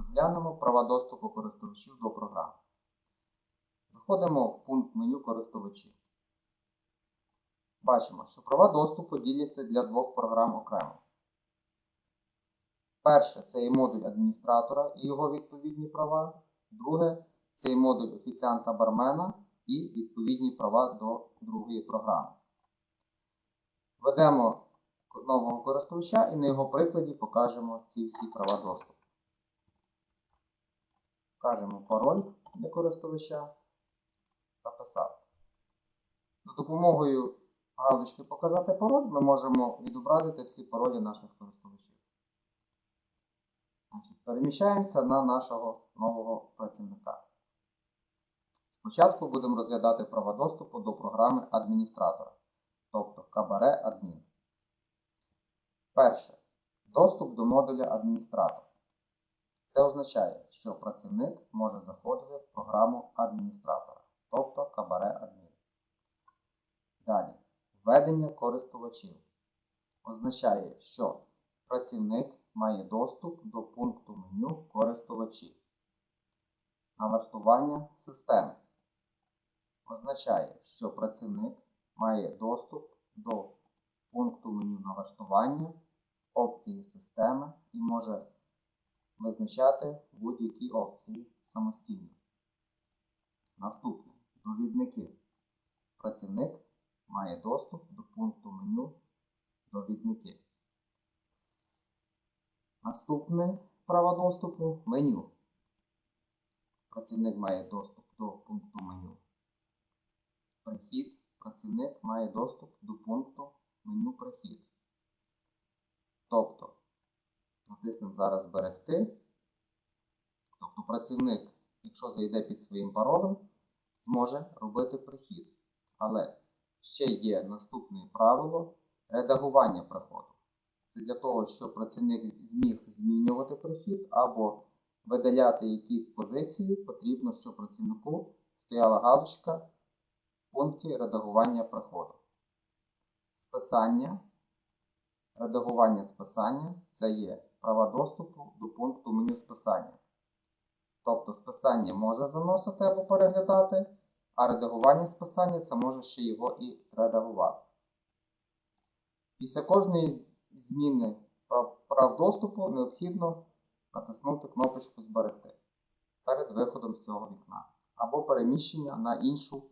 Розглянемо права доступу користувачів до програми. Заходимо в пункт меню користувачів. Бачимо, що права доступу діляться для двох програм окремо. Перше це є модуль адміністратора і його відповідні права. Друге це є модуль офіціанта бармена і відповідні права до другої програми. Введемо нового користувача і на його прикладі покажемо ці всі права доступу. Вкажемо пароль для користувача записати. За допомогою галочки Показати пароль ми можемо відобразити всі паролі наших користувачів. Переміщаємося на нашого нового працівника. Спочатку будемо розглядати права доступу до програми адміністратора, тобто Кабаре Адмін. Перше. Доступ до модуля адміністратор. Це означає, що працівник може заходити в програму адміністратора, тобто Кабаре Адмін. Далі. Введення користувачів. Означає, що працівник має доступ до пункту меню користувачів. Налаштування системи. Означає, що працівник має доступ до пункту меню налаштування, опції системи і може визначати будь-які опції самостійно. Наступне довідники. Працівник має доступ до пункту меню довідники. Наступне право доступу меню. Працівник має доступ до пункту меню. Прихід. Працівник має доступ до пункту меню прихід. Тобто, натиснемо зараз Зберегти. Тобто працівник, якщо зайде під своїм паролем, зможе робити прихід. Але ще є наступне правило редагування приходу. Це для того, щоб працівник зміг змінювати прихід або видаляти якісь позиції, потрібно, щоб працівнику стояла галочка в пункті редагування приходу. Списання. Редагування списання це є права доступу до пункту меню списання. Тобто списання може заносити або переглядати, а редагування списання це може ще його і редагувати. Після кожної зміни прав, доступу необхідно натиснути кнопочку Зберегти перед виходом з цього вікна або переміщення на, іншу,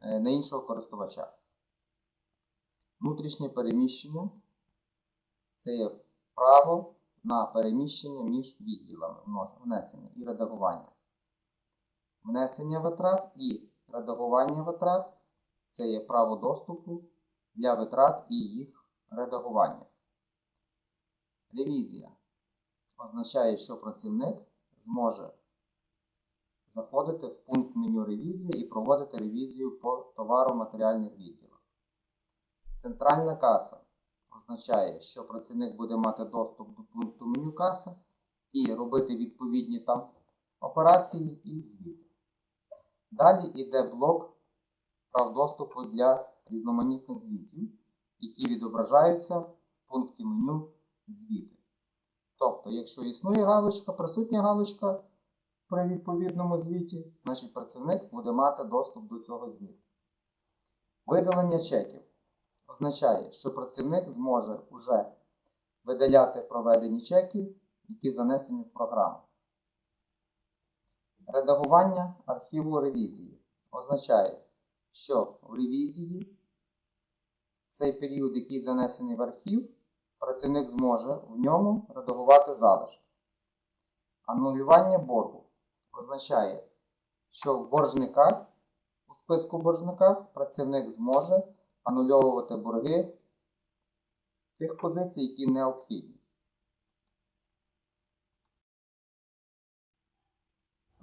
е, на іншого користувача. Внутрішнє переміщення це є право на переміщення між відділами внесення і редагування. Внесення витрат і редагування витрат це є право доступу для витрат і їх редагування. Ревізія означає, що працівник зможе заходити в пункт меню ревізії і проводити ревізію по товару матеріальних відділах. Центральна каса означає, що працівник буде мати доступ до пункту меню каса і робити відповідні там операції і звіти. Далі йде блок прав доступу для різноманітних звітів, які відображаються в пункті меню звіти. Тобто, якщо існує галочка, присутня галочка при відповідному звіті, значить працівник буде мати доступ до цього звіту. Видалення чеків означає, що працівник зможе вже видаляти проведені чеки, які занесені в програму. Редагування архіву ревізії означає, що в ревізії цей період, який занесений в архів, працівник зможе в ньому редагувати залишки. Анулювання боргу означає, що в боржниках, у списку боржниках працівник зможе анульовувати борги тих позицій, які необхідні.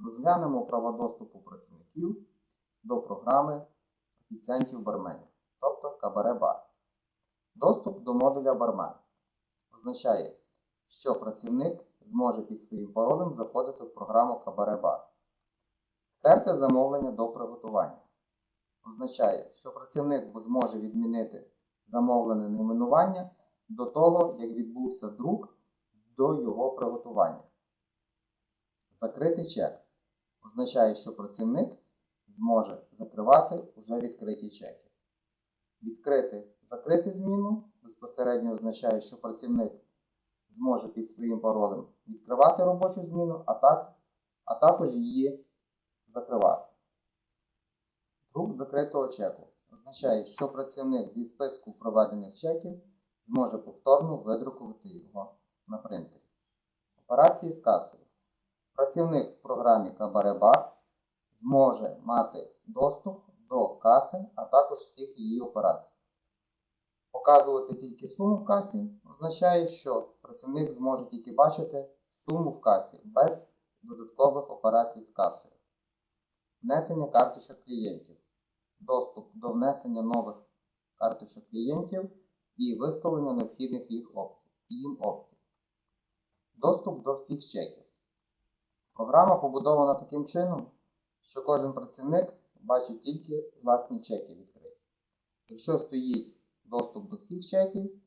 Розглянемо права доступу працівників до програми офіціантів барменів, тобто Кабаре Бар. Доступ до модуля бармен означає, що працівник зможе під своїм паролем заходити в програму Кабаре Бар. Стерти замовлення до приготування. Означає, що працівник зможе відмінити замовлене найменування до того, як відбувся друк до його приготування. Закритий чек означає, що працівник зможе закривати уже відкриті чеки. Відкрити закрити зміну безпосередньо означає, що працівник зможе під своїм паролем відкривати робочу зміну, а, так, а також її закривати. Друк закритого чеку означає, що працівник зі списку проведених чеків зможе повторно видрукувати його на принтері. Операції з касою. Працівник в програмі Кабаребар зможе мати доступ до каси, а також всіх її операцій. Показувати тільки суму в касі означає, що працівник зможе тільки бачити суму в касі без додаткових операцій з касою. Внесення карточок клієнтів. Доступ до внесення нових карточок клієнтів і виставлення необхідних їх опцій, їм опцій. Доступ до всіх чеків. Програма побудована таким чином, що кожен працівник бачить тільки власні чеки відкриті. Якщо стоїть доступ до всіх чеків,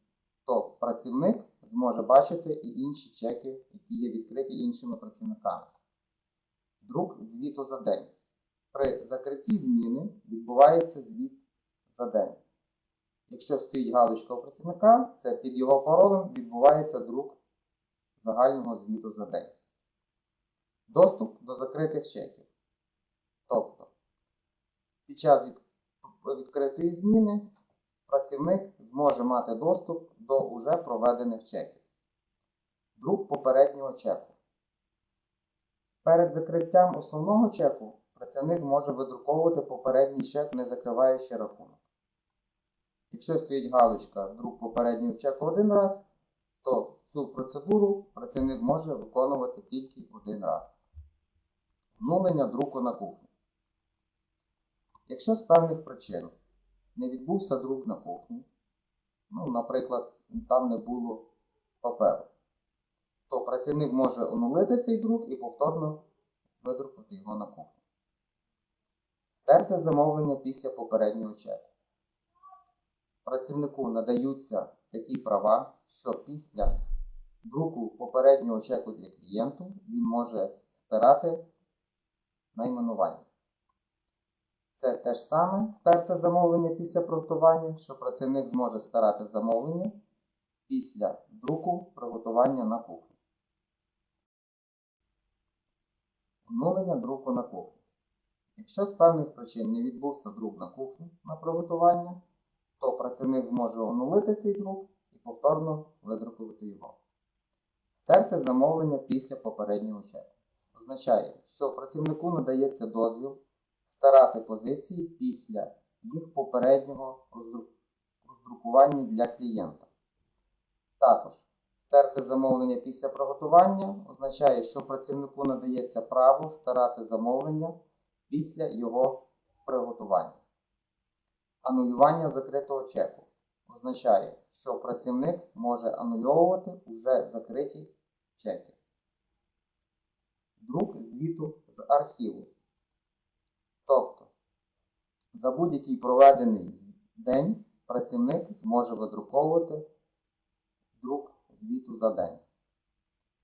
то працівник зможе бачити і інші чеки, які є відкриті іншими працівниками. Друк звіту за день. При закритті зміни відбувається звіт за день. Якщо стоїть галочка у працівника, це під його паролем відбувається друк загального звіту за день. Доступ до закритих чеків. Тобто, під час від- відкритої зміни працівник зможе мати доступ до уже проведених чеків. Друк попереднього чеку. Перед закриттям основного чеку працівник може видруковувати попередній чек, не закриваючи рахунок. Якщо стоїть галочка друк попереднього чеку один раз, то цю процедуру працівник може виконувати тільки один раз. Внулення друку на кухні. Якщо з певних причин не відбувся друк на кухні, ну, наприклад, там не було паперу, то працівник може онулити цей друк і повторно видрукувати його на кухні. Стерти замовлення після попереднього чеку. Працівнику надаються такі права, що після друку попереднього чеку для клієнту він може стирати найменування. Це те ж саме стерте замовлення після приготування, що працівник зможе старати замовлення після друку приготування на кухні. Оновлення друку на кухні. Якщо з певних причин не відбувся друк на кухні на приготування, то працівник зможе оновити цей друк і повторно видрукувати його. Стерти замовлення після попереднього чеку. Означає, що працівнику надається дозвіл старати позиції після їх попереднього роздрукування для клієнта. Також стерти замовлення після приготування означає, що працівнику надається право старати замовлення після його приготування. Анулювання закритого чеку означає, що працівник може анульовувати вже закриті чеки. Друк звіту з архіву. Тобто, за будь-який проведений день працівник зможе видруковувати друк звіту за день.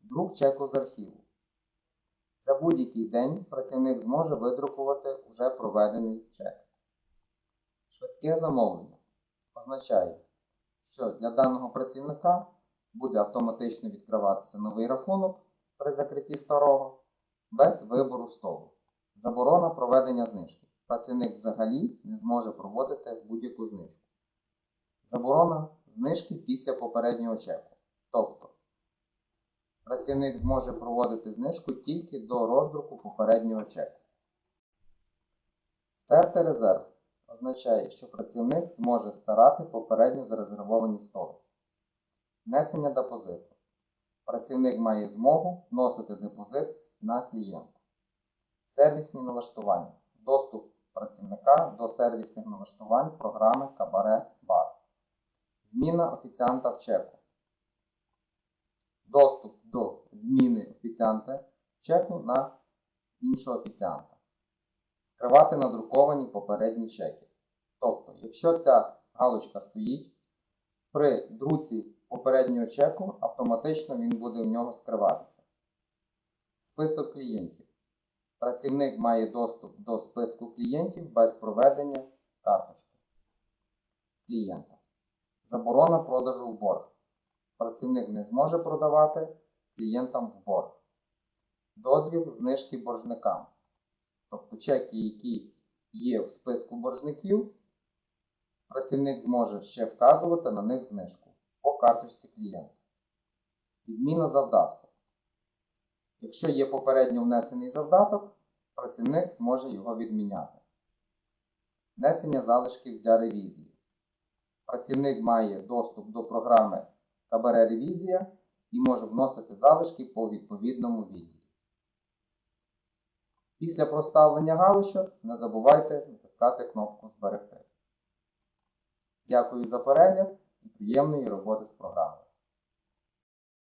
Друк чеку з архіву. За будь-який день працівник зможе видрукувати вже проведений чек. Швидке замовлення означає, що для даного працівника буде автоматично відкриватися новий рахунок при закритті старого без вибору столу. Заборона проведення знижки. Працівник взагалі не зможе проводити будь-яку знижку. Заборона знижки після попереднього чеку. Тобто, працівник зможе проводити знижку тільки до роздруку попереднього чеку. Стерти резерв означає, що працівник зможе старати попередньо зарезервовані столи. Внесення депозиту. Працівник має змогу вносити депозит на клієнта. Сервісні налаштування. Доступ працівника до сервісних налаштувань програми Кабаре Бар. Зміна офіціанта в чеку. Доступ до зміни офіціанта чеку на іншого офіціанта. Скривати надруковані попередні чеки. Тобто, якщо ця галочка стоїть, при друці попереднього чеку автоматично він буде в нього скриватися. Список клієнтів. Працівник має доступ до списку клієнтів без проведення карточки клієнта. Заборона продажу в борг. Працівник не зможе продавати клієнтам в борг. Дозвіл знижки боржникам. Тобто чеки, які є в списку боржників, працівник зможе ще вказувати на них знижку по карточці клієнта. Відміна завдатку. Якщо є попередньо внесений завдаток, працівник зможе його відміняти. Внесення залишків для ревізії. Працівник має доступ до програми Кабаре Ревізія і може вносити залишки по відповідному відділі. Після проставлення галочок не забувайте натискати кнопку Зберегти. Дякую за перегляд і приємної роботи з програмою.